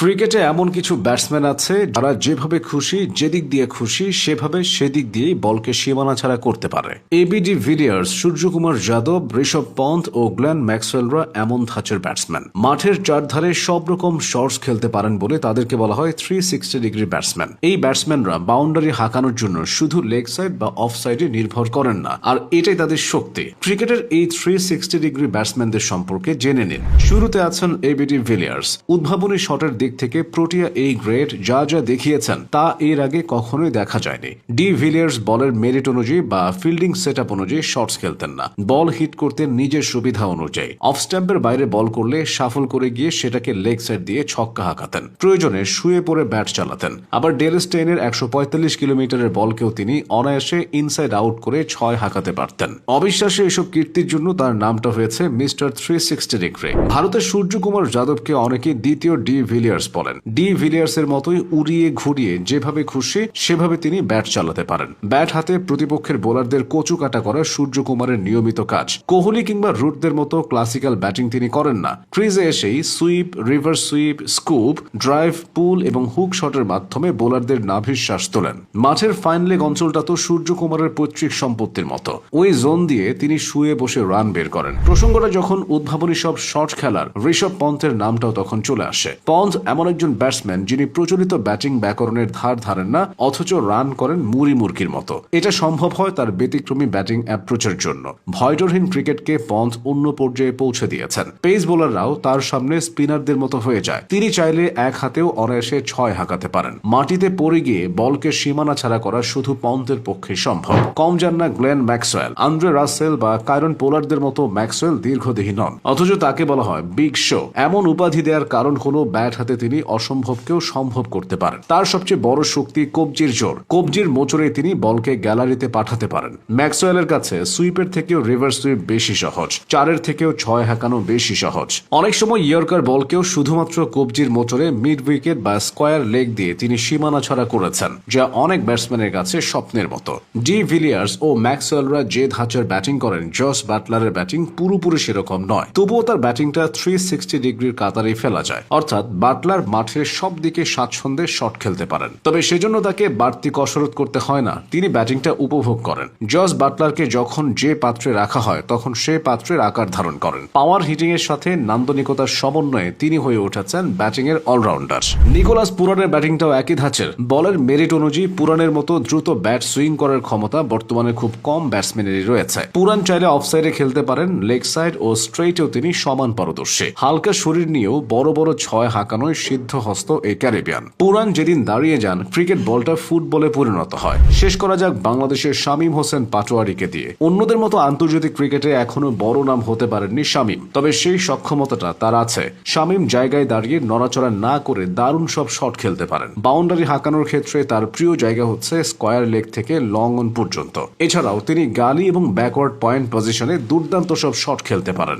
ক্রিকেটে এমন কিছু ব্যাটসম্যান আছে যারা যেভাবে খুশি, যেদিক দিয়ে খুশি, সেভাবে সেদিক দিয়েই বলকে সীমানা ছাড়া করতে পারে। এবিডি ভিলিয়ার্স সূর্যকুমার যাদব, ঋষভ পন্থ ও গ্ল্যান ম্যাক্সওয়েলরা এমন ধাঁচের ব্যাটসম্যান। মাঠের চারধারে সব রকম শর্টস খেলতে পারেন বলে তাদেরকে বলা হয় থ্রি সিক্সটি ডিগ্রি ব্যাটসম্যান এই ব্যাটসম্যানরা বাউন্ডারি হাঁকানোর জন্য শুধু লেগ সাইড বা অফ সাইডে নির্ভর করেন না, আর এটাই তাদের শক্তি। ক্রিকেটের এই থ্রি সিক্সটি ডিগ্রি ব্যাটসম্যানদের সম্পর্কে জেনে নিন। শুরুতে আছেন এবিডি ভিলিয়ার্স উদ্ভাবনী শটের দিক থেকে প্রোটিয়া এই গ্রেড যা যা দেখিয়েছেন তা এর আগে কখনোই দেখা যায়নি। ডি ভিলিয়ার্স বলের মেরিট অনুযায়ী বা ফিল্ডিং সেট অনুযায়ী শটস খেলতেন না। বল হিট করতেন নিজের সুবিধা অনুযায়ী। অফ স্ট্যাম্পের বাইরে বল করলে সাফল করে গিয়ে সেটাকে লেগ সাইড দিয়ে ছক্কা হাঁকাতেন। প্রয়োজনে শুয়ে পড়ে ব্যাট চালাতেন। আবার ডেল স্টেইনের একশো পঁয়তাল্লিশ কিলোমিটারের বলকেও তিনি অনায়াসে ইনসাইড আউট করে ছয় হাঁকাতে পারতেন। অবিশ্বাসে এসব কীর্তির জন্য তার নামটা হয়েছে মিস্টার থ্রি সিক্সটি ডিগ্রি ভারতের সূর্যকুমার যাদবকে অনেকে দ্বিতীয় ডি ভিলিয়ার্স বলেন ডি ভিলিয়ার্স এর মতোই উড়িয়ে ঘুরিয়ে যেভাবে খুশি, সেভাবে তিনি ব্যাট চালাতে পারেন। ব্যাট হাতে প্রতিপক্ষের বোলারদের কচু কাটা করা সূর্যকুমারের নিয়মিত কাজ। কোহলি কিংবা রুটদের মতো ক্লাসিক্যাল ব্যাটিং তিনি করেন না। ক্রিজে এসেই sweep reverse sweep, scoop, drive, pull এবং হুক শটের মাধ্যমে বোলারদের নাভির শ্বাস তোলেন। মাঠের ফাইন লেগ অঞ্চলটা তো সূর্যকুমারের পৈতৃক সম্পত্তির মতো। ওই জোন দিয়ে তিনি শুয়ে বসে রান বের করেন। প্রসঙ্গটা যখন উদ্ভাবনী সব শট খেলার, ঋষভ পন্থের নামটাও তখন চলে আসে। পন্থ এমন একজন ব্যাটসম্যান যিনি প্রচলিত ব্যাটিং ব্যাকরণের ধার ধারেন না, অথচ রান করেন মুড়ি মুরগির মতো। এটা সম্ভব হয় তার ব্যতিক্রমী ব্যাটিং অ্যাপ্রোচের জন্য। ভয়ডরহীন ক্রিকেটকে পন্থ অন্য পর্যায়ে পৌঁছে দিয়েছেন। পেস বোলাররাও তার সামনে স্পিনারদের মতো হয়ে যায়। তিনি চাইলে এক হাতেও অনায়াসে ছয় হাঁকাতে পারেন। মাটিতে পড়ে গিয়ে বলকে সীমানা ছাড়া করা শুধু পন্থের পক্ষে সম্ভব। কম যান না গ্লেন ম্যাক্সওয়েল। আন্দ্রে রাসেল বা কায়রন পোলারদের মতো ম্যাক্সওয়েল দীর্ঘদেহী নন। অথচ তাকে বলা হয় বিগ শো। এমন উপাধি দেওয়ার কারণ হলো ব্যাট হাতে তিনি অসম্ভবকেও সম্ভব করতে পারেন। তার সবচেয়ে বড় শক্তি কবজির জোর। কবজির মোচড়ে তিনি বলকে গ্যালারিতে পাঠাতে পারেন। ম্যাক্সওয়েলের কাছে সুইপের থেকেও রিভার্স সুইপ বেশি সহজ। চারের থেকেও ছয় হাঁকানো বেশি সহজ। অনেক সময় ইয়র্কার বলকেও শুধুমাত্র কবজির মোচড়ে মিড উইকেট বা স্কোয়ার লেগ দিয়ে তিনি সীমানা ছাড়া করেছেন, যা অনেক ব্যাটসম্যানের কাছে স্বপ্নের মতো। ডি ভিলিয়ার্স ও ম্যাক্সওয়েলরা যে ধাঁচের ব্যাটিং করেন। জস ব্যাটলারের ব্যাটিং পুরোপুরি সেরকম নয়। তবুও তার ব্যাটিংটা থ্রি সিক্সটি ডিগ্রির কাতারে ফেলা যায়। অর্থাৎ মাঠের সব দিকে স্বাচ্ছন্দ্যে শট খেলতে পারেন। তবে সেজন্য তাকে বাড়তি কসরত করতে হয় না। তিনি ব্যাটিংটা উপভোগ করেন। জস বাটলারকে যখন যে পাত্রে রাখা হয়, তখন সে পাত্রের আকার ধারণ করেন। পাওয়ার হিটিং এর সাথে নান্দনিকতার সমন্বয়ে তিনি হয়ে উঠেছেন ব্যাটিং এর অলরাউন্ডার। নিকোলাস পুরানের ব্যাটিংটাও একই ধাঁচের। বলের মেরিট অনুযায়ী পুরানের মতো দ্রুত ব্যাট সুইং করার ক্ষমতা বর্তমানে খুব কম ব্যাটসম্যানেরই রয়েছে। পুরান চাইলে অফ সাইডে খেলতে পারেন লেগ সাইড ও স্ট্রেইটেও তিনি সমান পারদর্শী। হালকা শরীর নিয়েও বড় বড় ছয় হাঁকানোয় সিদ্ধ হস্ত এই ক্যারিবিয়ান। পুরান যেদিন দাঁড়িয়ে যান, ক্রিকেট বলটা ফুটবলে পরিণত হয়। শেষ করা যাক বাংলাদেশের শামীম হোসেন পাটোয়ারিকে দিয়ে। অন্যদের মতো আন্তর্জাতিক ক্রিকেটে এখনও বড় নাম হতে পারেননি শামীম, তবে সেই সক্ষমতাটা তার আছে। শামীম জায়গায় দাঁড়িয়ে নড়াচড়া না করে দারুণ সব শট খেলতে পারেন। বাউন্ডারি হাঁকানোর ক্ষেত্রে তার প্রিয় জায়গা হচ্ছে স্কয়ার লেগ থেকে লং অন পর্যন্ত। এছাড়াও তিনি গালি এবং ব্যাকওয়ার্ড পয়েন্ট পজিশনে দুর্দান্ত সব শট খেলতে পারেন।